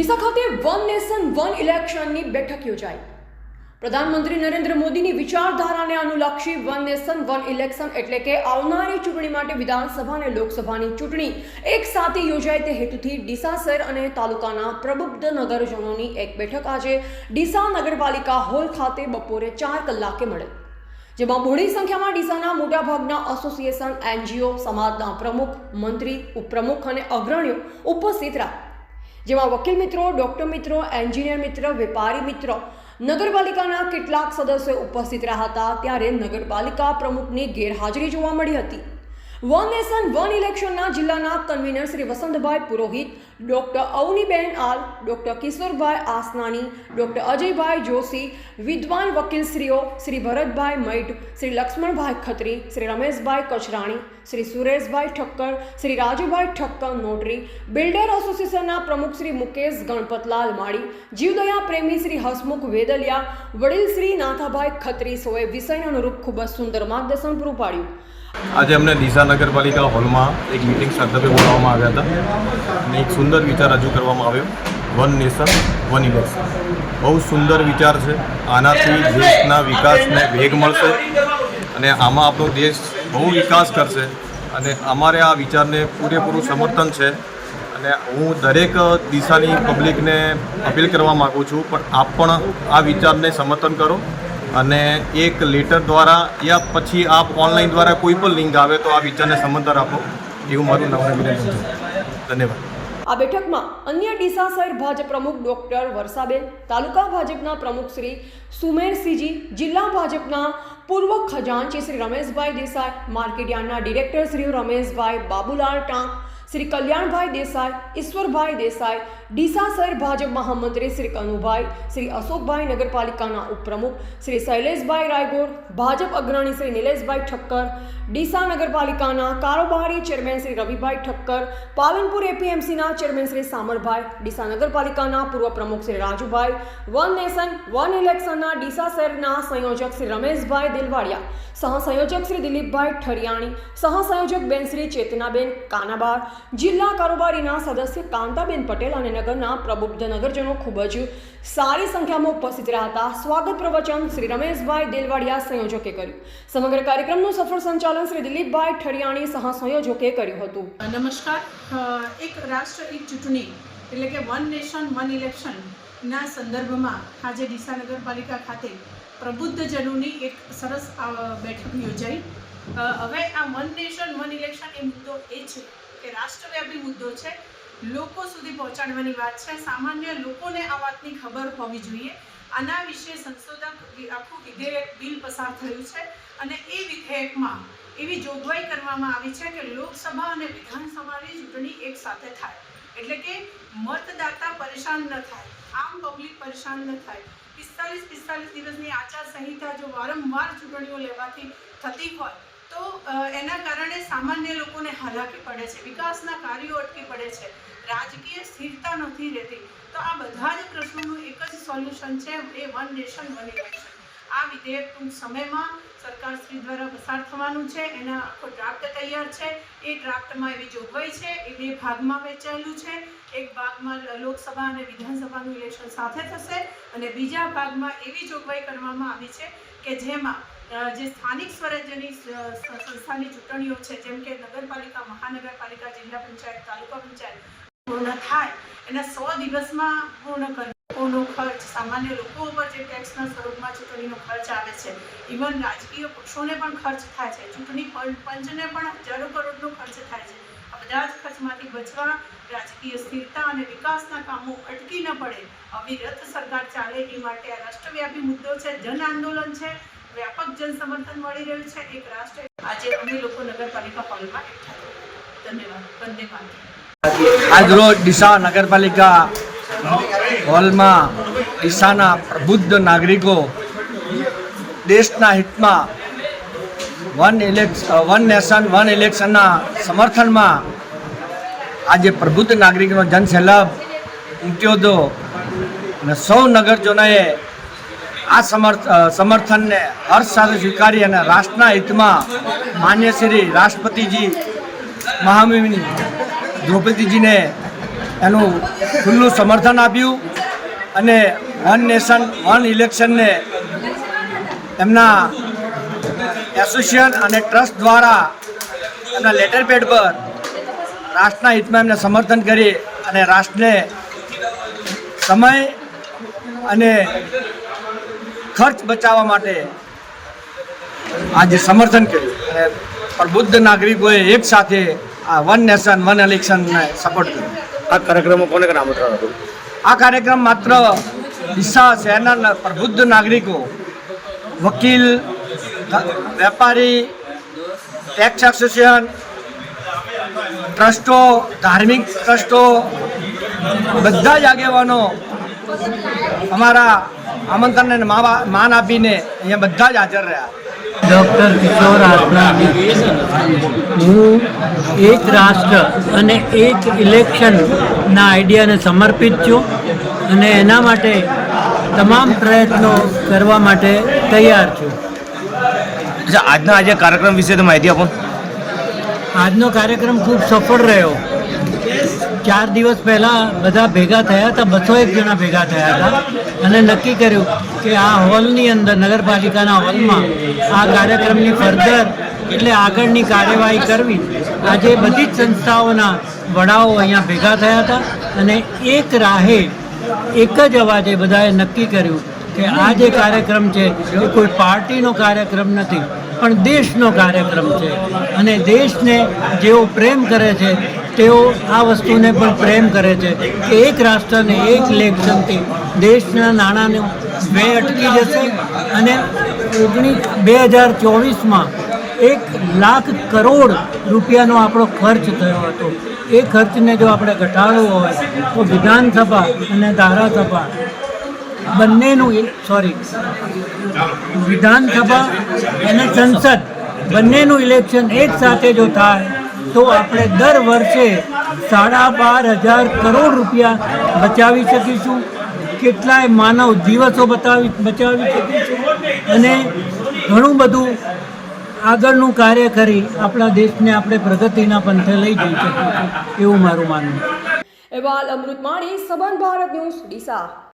ડીસા ખાતે one nation, one ઇલેક્શનની બેઠક યોજાઈ. પ્રધાનમંત્રી નરેન્દ્ર મોદીની વિચારધારાને અનુલક્ષી વન નેશન, વન ઇલેક્શન એટલે કે આવનારી ચૂંટણી માટે વિધાનસભા અને લોકસભાની ચૂંટણી એક સાથે યોજાય તે હેતુથી ડીસા શહેર અને તાલુકાના પ્રબુદ્ધ નગરજનોની એક બેઠક આજે ડીસા નગરપાલિકા હોલ ખાતે બપોરે ચાર કલાકે મળે. જેમાં મોટી સંખ્યામાં ડીસાના મોટાભાગના એસોસિએશન, એનજીઓ, સમાજના પ્રમુખ, મંત્રી, ઉપપ્રમુખ અને અગ્રણીઓ ઉપસ્થિત રહ્યા. જેમાં વકીલ મિત્રો, ડોક્ટર મિત્રો, એન્જિનિયર મિત્ર, વેપારી મિત્રો, નગરપાલિકાના કેટલાક સદસ્યો ઉપસ્થિત રહ્યા હતા. ત્યારે નગરપાલિકા પ્રમુખની ગેરહાજરી જોવા મળી હતી. વન નેશન વન ઇલેક્શનના જિલ્લાના convener Shri Vasantbhai Purohit doctor Avniben Aal doctor Kishorbhai Asnani doctor Ajaybhai Joshi વિદ્વાન વકીલશ્રીઓ શ્રી ભરતભાઈ મૈઢ શ્રી લક્ષ્મણભાઈ ખત્રી શ્રી રમેશભાઈ કચરાણી શ્રી સુરેશભાઈ ઠક્કર શ્રી રાજુભાઈ ઠક્કર નોટરી બિલ્ડર એસોસિએશનના પ્રમુખ શ્રી મુકેશ ગણપતલાલ માળી જીવદયા પ્રેમી શ્રી હસમુખ વેદલિયા વડીલ શ્રી નાથાભાઈ ખત્રી સોએ વિષયને અનુરૂપ ખૂબ જ સુંદર માર્ગદર્શન પૂરું પાડ્યું આજે અમને ડીસા નગરપાલિકા હોલમાં એક મિટિંગ સંદર્ભે બોલાવવામાં આવ્યા હતા અને એક સુંદર વિચાર રજૂ કરવામાં આવ્યો. વન નેશન, વન ઇલેક્શન બહુ સુંદર વિચાર છે. આનાથી દેશના વિકાસને વેગ મળશે અને આમાં આપણો દેશ બહુ વિકાસ કરશે. અને અમારે આ વિચારને પૂરેપૂરું સમર્થન છે. અને હું દરેક દિશાની પબ્લિકને અપીલ કરવા માગું છું, પણ આપ પણ આ વિચારને સમર્થન કરો. અને એક લેટર દ્વારા યા પછી આપ ઓનલાઈન દ્વારા કોઈ પણ લિંક આવે તો આ વિચારને સમર્થન આપો. એવું મારું નવું ધન્યવાદ. આ બેઠકમાં અન્ય ડીસા શહેર ભાજપ પ્રમુખ ડોક્ટર વર્ષાબેન, તાલુકા ભાજપના પ્રમુખ શ્રી સુમેરસિંહજી, જિલ્લા ભાજપના પૂર્વ ખજાનચી શ્રી રમેશભાઈ દેસાઈ માર્કેટયાર્ડના ડિરેક્ટર શ્રી રમેશભાઈ બાબુલાલ ટાંક, શ્રી કલ્યાણભાઈ દેસાઈ, ઈશ્વરભાઈ દેસાઈ ડીસા શહેર ભાજપ મહામંત્રી શ્રી કનુભાઈ, શ્રી અશોકભાઈ નગરપાલિકાના ઉપપ્રમુખ શ્રી શૈલેષભાઈ રાયગોર ભાજપ અગ્રણી શ્રી નિલેશભાઈ ઠક્કર, ડીસા નગરપાલિકાના કારોબારી ચેરમેન શ્રી રવિભાઈ ઠક્કર, પાલનપુર એપીએમસીના ચેરમેન શ્રી સામરભાઈ, ડીસા નગરપાલિકાના પૂર્વ પ્રમુખ Shri Rajubhai, one nation, one ઇલેક્શનના Deesa શહેરના સંયોજક શ્રી રમેશભાઈ દિલવાડિયા, સહસંયોજક શ્રી દિલીપભાઈ ઠરિયાણી, સહસંયોજક બેન શ્રી ચેતનાબેન કાનાબાર, જિલ્લા કારોબારીના સદસ્ય કાંતાબેન પટેલ અને નગરના પ્રબુદ્ધ નગરજનો ખૂબ જ સારી સંખ્યામાં ઉપસ્થિત રહ્યા હતા. સ્વાગત પ્રવચન શ્રી રમેશભાઈ દેલવાડિયા સંયોજકે કર્યું. સમગ્ર કાર્યક્રમનું સફળ સંચાલન શ્રી દિલીપભાઈ ઠરિયાણી સહસંયોજકે કર્યું હતું. નમસ્કાર. એક રાષ્ટ્ર, એક ચૂંટણી, એટલે કે વન નેશન, વન ઇલેક્શનના સંદર્ભમાં આજે ડીસા નગરપાલિકા ખાતે પ્રબુદ્ધજનોની એક સરસ બેઠક યોજાઈ. હવે આ વન નેશન, વન ઇલેક્શન એ મુદ્દો એ છે કે રાષ્ટ્રવ્યાપી મુદ્દો છે. લોકો સુધી પહોંચાડવાની વાત છે. સામાન્ય લોકોને આ વાતની ખબર હોવી જોઈએ. આના વિશે સંશોધક આખું વિધેયક બિલ પસાર થયું છે અને એ વિધેયકમાં એવી જોગવાઈ કરવામાં આવી છે કે લોકસભા અને વિધાનસભાની ચૂંટણી એક સાથે થાય. એટલે કે મતદાતા પરેશાન ન થાય. આમ પબ્લિક પરેશાન ન થાય. પિસ્તાલીસ પિસ્તાલીસ દિવસની આચાર સંહિતા જો વારંવાર ચૂંટણીઓ લેવાથી થતી હોય તો એના કારણે સામાન્ય લોકોને હાલાકી પડે છે, વિકાસના કાર્યો અટકી પડે છે, રાજકીય સ્થિરતા નથી રહેતી. તો આ બધા જ પ્રશ્નોનું એક જ સોલ્યુશન છે, એ વન નેશન, વન ઇલેક્શન. આ વિધેયક ટૂંક સમયમાં સરકાર શ્રી દ્વારા પસાર થવાનું છે, એના આખો ડ્રાફ્ટ તૈયાર છે, એ ડ્રાફ્ટમાં એવી જોગવાઈ છે, એ બે ભાગમાં વહેંચાયેલું છે, એક ભાગમાં લોકસભા અને વિધાનસભાનું ઇલેક્શન સાથે થશે અને બીજા ભાગમાં એવી જોગવાઈ કરવામાં આવી છે કે જેમાં જે સ્થાનિક સ્વરાજ્યની સંસ્થાની ચૂંટણીઓ છે, જેમ કે નગરપાલિકા, મહાનગરપાલિકા, જિલ્લા પંચાયત, તાલુકા પંચાયત, પૂર્ણ થાય. એના સો દિવસમાં પૂર્ણ કરવાનો ખર્ચ, સામાન્ય લોકો ઉપર જે ટેક્સના સ્વરૂપમાં ચૂંટણીનો ખર્ચ આવે છે ઇવન રાજકીય પક્ષોને પણ ખર્ચ થાય છે. ચૂંટણી પંચને પણ હજારો કરોડનો ખર્ચ થાય છે. બધા જ ખર્ચમાંથી બચવા, રાજકીય સ્થિરતા અને વિકાસના કામો અટકી ન પડે. અવિરત સરકાર ચાલે એ માટે આ રાષ્ટ્રવ્યાપી મુદ્દો છે, જન આંદોલન છે વ્યાપક જન સમર્થન મળી રહ્યું છે. એક રાષ્ટ્ર આજે અમે લોકો નગરપાલિકા હોલમાં એકઠા ધન્યવાદ. આજરોજ ડીસા નગરપાલિકા હોલમાં ડીસાના પ્રબુદ્ધ નાગરિકો દેશના હિતમાં one election one nation one ઇલેક્શનના સમર્થનમાં આજે પ્રબુદ્ધ નાગરિકનો જનસેલાભ ઉમટ્યો હતો. અને સૌ નગરજનોએ આ સમર્થ સમર્થનને હર્ષ સાથે સ્વીકારી અને રાષ્ટ્રના હિતમાં માન્ય શ્રી રાષ્ટ્રપતિજી મહામહિમ દ્રૌપદીજીને એનું ખુલ્લું સમર્થન આપ્યું અને વન નેશન, વન ઇલેક્શનને એમના એસોસિએશન અને ટ્રસ્ટ દ્વારા એમના લેટર પેડ પર રાષ્ટ્રના હિતમાં એમને સમર્થન કરી અને રાષ્ટ્રને સમય અને ખર્ચ બચાવવા માટે આજે સમર્થન કર્યું. અને પ્રબુદ્ધ નાગરિકોએ એક સાથે આ વન નેશન વન ઇલેક્શનને સપોર્ટ કર્યો. આ કાર્યક્રમો કોને આમંત્રણ હતું આ કાર્યક્રમ માત્ર ડીસા શહેરના પ્રબુદ્ધ નાગરિકો વકીલ વેપારી ટેક્સ એસોસિએશન ટ્રસ્ટો ધાર્મિક ટ્રસ્ટો બધા જ આગેવાનો અમારા આમંત્રણને માન આપીને અહીંયા બધા જ હાજર રહ્યા. ડૉક્ટર કિશોર આસનાની હું એક રાષ્ટ્ર અને એક ઇલેક્શનના આઈડિયાને સમર્પિત છું અને એના માટે તમામ પ્રયત્નો કરવા માટે તૈયાર છું. આજના આજે કાર્યક્રમ વિશે તો માહિતી આપો. આજનો કાર્યક્રમ ખૂબ સફળ રહ્યો. ચાર દિવસ પહેલાં બધા ભેગા થયા હતા, બસો એક જણા ભેગા થયા હતા. અને નક્કી કર્યું કે આ હોલની અંદર, નગરપાલિકાના હોલમાં આ કાર્યક્રમની ફર્ધર એટલે આગળની કાર્યવાહી કરવી. આજે બધી જ સંસ્થાઓના વડાઓ અહીંયા ભેગા થયા હતા અને એક રાહે, એક જ અવાજે બધાએ નક્કી કર્યું કે આ જે કાર્યક્રમ છે એ કોઈ પાર્ટીનો કાર્યક્રમ નથી, પણ દેશનો કાર્યક્રમ છે. અને દેશને જેઓ પ્રેમ કરે છે તેઓ આ વસ્તુને પણ પ્રેમ કરે છે કે એક રાષ્ટ્રને એક ઇલેક્શનથી દેશના નાણાંને બે અટકી જશે અને ઓગણીસ બે હજાર ચોવીસમાં એક લાખ કરોડ રૂપિયાનો આપણો ખર્ચ થયો હતો. એ ખર્ચને જો આપણે ઘટાડવો હોય તો વિધાનસભા અને ધારાસભા બંનેનું સોરી વિધાનસભા અને સંસદ બંનેનું ઇલેક્શન એક સાથે જો થાય તો આપણે દર વર્ષે સાડા બાર હજાર કરોડ રૂપિયા બચાવી શકીશું. કેટલાય માનવ દિવસો બતાવી બચાવી શકીશું. અને ઘણું બધું આગળનું કાર્ય કરી આપણા દેશને આપણે પ્રગતિના પંથે લઈ જઈ શકીશું. એવું મારું માનવું અહેવાલ અમૃત માણી સબન ભારત ન્યૂઝ, ડીસા.